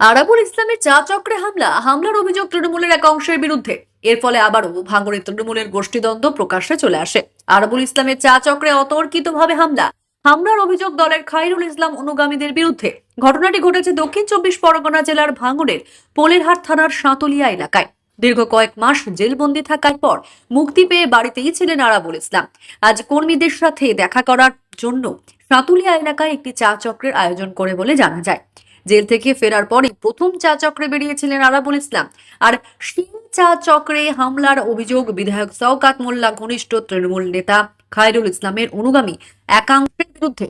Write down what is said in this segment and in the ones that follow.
আরাবুল ইসলামের চা চক্রে হামলা, হামলার অভিযোগ তৃণমূলের এক অংশের বিরুদ্ধে। এর ফলে আবারও ভাঙড়ে তৃণমূলের গোষ্ঠীদ্বন্দ্ব প্রকাশ্যে চলে আসে। আরাবুল ইসলামের চা চক্রে অতর্কিতভাবে হামলা, হামলার অভিযোগ দলের খাইরুল ইসলাম অনুগামীদের বিরুদ্ধে। ঘটনাটি ঘটেছে দক্ষিণ চব্বিশ পরগনা জেলার ভাঙড়ের পোলেরহাট থানার সাঁতলিয়া এলাকায়। দীর্ঘ কয়েক মাস জেলবন্দি থাকার পর মুক্তি পেয়ে বাড়িতেই ছিলেন আরাবুল ইসলাম। আজ কর্মীদের সাথে দেখা করার জন্য সাঁতুলিয়া এলাকায় একটি চা চক্রের আয়োজন করে বলে জানা যায়। জেল থেকে ফেরার পরে প্রথম চা চক্রে বেরিয়েছিলেন আরাবুল ইসলাম। আর সেই চা চক্রে হামলার অভিযোগ বিধায়ক সওকাত মোল্লা, ঘনিষ্ঠ তৃণমূল নেতা খায়রুল ইসলামের অনুগামী একাংশের বিরুদ্ধে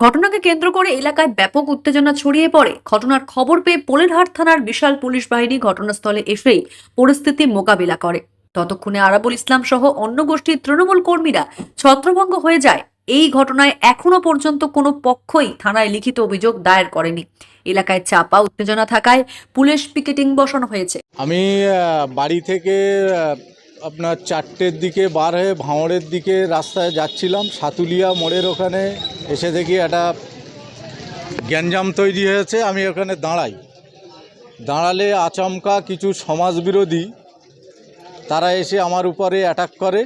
ঘটনাকে কেন্দ্র করে এলাকায় ব্যাপক উত্তেজনা ছড়িয়ে পড়ে। ঘটনার খবর পেয়ে পোলেরহাট থানার বিশাল পুলিশ বাহিনী ঘটনাস্থলে এসেই পরিস্থিতি মোকাবিলা করে। ততক্ষণে আরাবুল ইসলাম সহ অন্য গোষ্ঠীর তৃণমূল কর্মীরা ছত্রভঙ্গ হয়ে যায়। এই ঘটনায় এখনও পর্যন্ত কোনো পক্ষই থানায় লিখিত অভিযোগ দায়ের করেনি। এলাকায় চাপা, উত্তেজনা থাকায় পুলিশ পিকেটিং বসানো হয়েছে। আমি বাড়ি থেকে আপনার চারটের দিকে বার হয়ে ভাঁড়ের দিকে রাস্তায় যাচ্ছিলাম, সাতুলিয়া মোড়ের ওখানে এসে দেখি একটা গ্যাঞ্জাম তৈরি হয়েছে, আমি ওখানে দাঁড়াই। দাঁড়ালে আচমকা কিছু সমাজবিরোধী, তারা এসে আমার উপরে অ্যাটাক করে।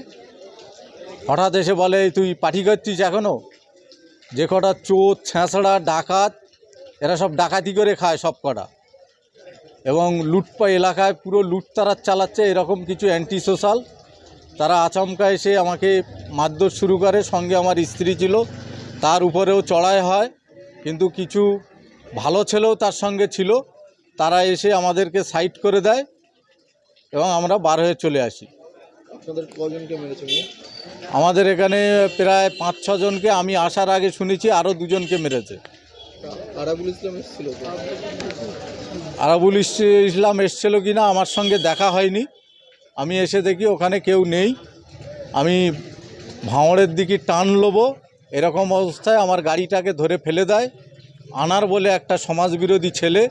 হঠাৎ এসে বলে, তুই পাঠি করছিস এখনও যে কটা চোর, ছেঁচড়া, ডাকাত, এরা সব ডাকাতি করে খায় সব কটা। এবং লুটপা এলাকায় পুরো লুটতারাজ চালাচ্ছে এরকম কিছু অ্যান্টি সোশ্যাল তারা আচমকা এসে আমাকে মারধর শুরু করে, সঙ্গে আমার স্ত্রী ছিল। তার উপরেও চড়াই হয়, কিন্তু কিছু ভালো ছেলেও তার সঙ্গে ছিল। তারা এসে আমাদেরকে সাইড করে দেয় এবং আমরা বার হয়ে চলে আসি। আপনাদের কজনকে মেরেছে আমাদের এখানে প্রায় পাঁচ ছজনকে আমি আসার আগে শুনেছি আরও দুজনকে মেরেছে। আরাবুল ইসলাম এসেছিল আরাবুল ইস- ইসলাম এসছিল কি না আমার সঙ্গে দেখা হয়নি। আমি এসে দেখি ওখানে কেউ নেই। আমি ভাঁড়ের দিকে টান লোবো এরকম অবস্থায় আমার গাড়িটাকে ধরে ফেলে দেয়। আনার বলে একটা সমাজবিরোধী ছেলে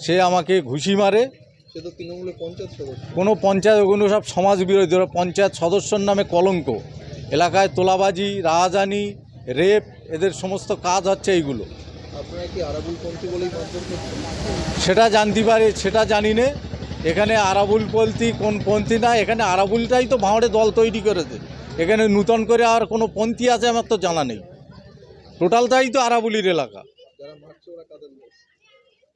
সে আমাকে ঘুষি মারে। সে তো তৃণমূলের পঞ্চায়েত সদস্য। কোনো পঞ্চায়েত ওগুলো সব সমাজবিরোধী ওরা পঞ্চায়েত সদস্যর নামে কলঙ্ক। এলাকায় তোলাবাজি রাহাজানি রেপ এদের সমস্ত কাজ হচ্ছে এইগুলো। আপনারা কি আরাবুল বলেই সেটা জানতে পারি সেটা জানি না। এখানে আরাবুল পন্থী কোন পন্থী না এখানে আরাবুলটাই তো ভাঁড়ে দল তৈরি করেছে। এখানে নূতন করে আর কোনো পন্থী আছে আমার তো জানা নেই। টোটালটাই তো আরাবুলির এলাকা।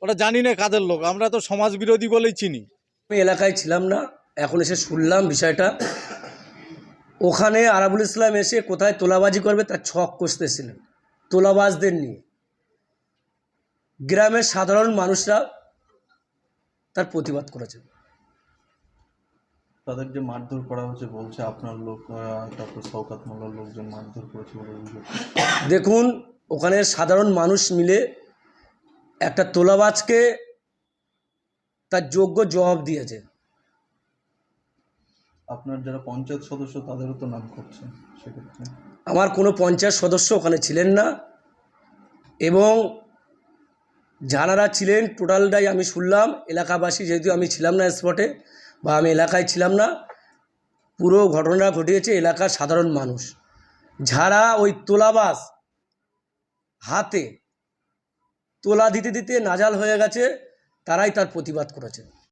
ওরা জানি না কাদের লোক আমরা তো সমাজ বিরোধী বলেই চিনি। আমি এলাকায় ছিলাম না এখন এসে শুনলাম বিষয়টা। ওখানে আরাবুল ইসলাম এসে কোথায় তোলাবাজি করবে তার ছক কষতেছিলেন তোলাবাজদের নিয়ে। গ্রামের সাধারণ মানুষরা তার প্রতিবাদ করেছে। তাদের যে মারধর করা হচ্ছে বলছে আপনার লোক তারপর শওকাত মোল্লার লোকজন মারধর করেছে দেখুন ওখানে সাধারণ মানুষ মিলে একটা তোলাবাজকে তার যোগ্য জবাব দিয়েছে। আপনার যারা পঞ্চায়েত সদস্য তাদেরও তো নাম করছে সেক্ষেত্রে। আমার কোনো পঞ্চায়েত সদস্য ওখানে ছিলেন না এবং যারা ছিলেন টোটালটাই আমি শুনলাম এলাকাবাসী যেহেতু আমি ছিলাম না স্পটে বা আমি এলাকায় ছিলাম না পুরো ঘটনা ঘটিয়েছে এলাকার সাধারণ মানুষ। যারা ওই তোলাবাস হাতে তোলা দিতে দিতে নাজাল হয়ে গেছে তারাই তার প্রতিবাদ করেছে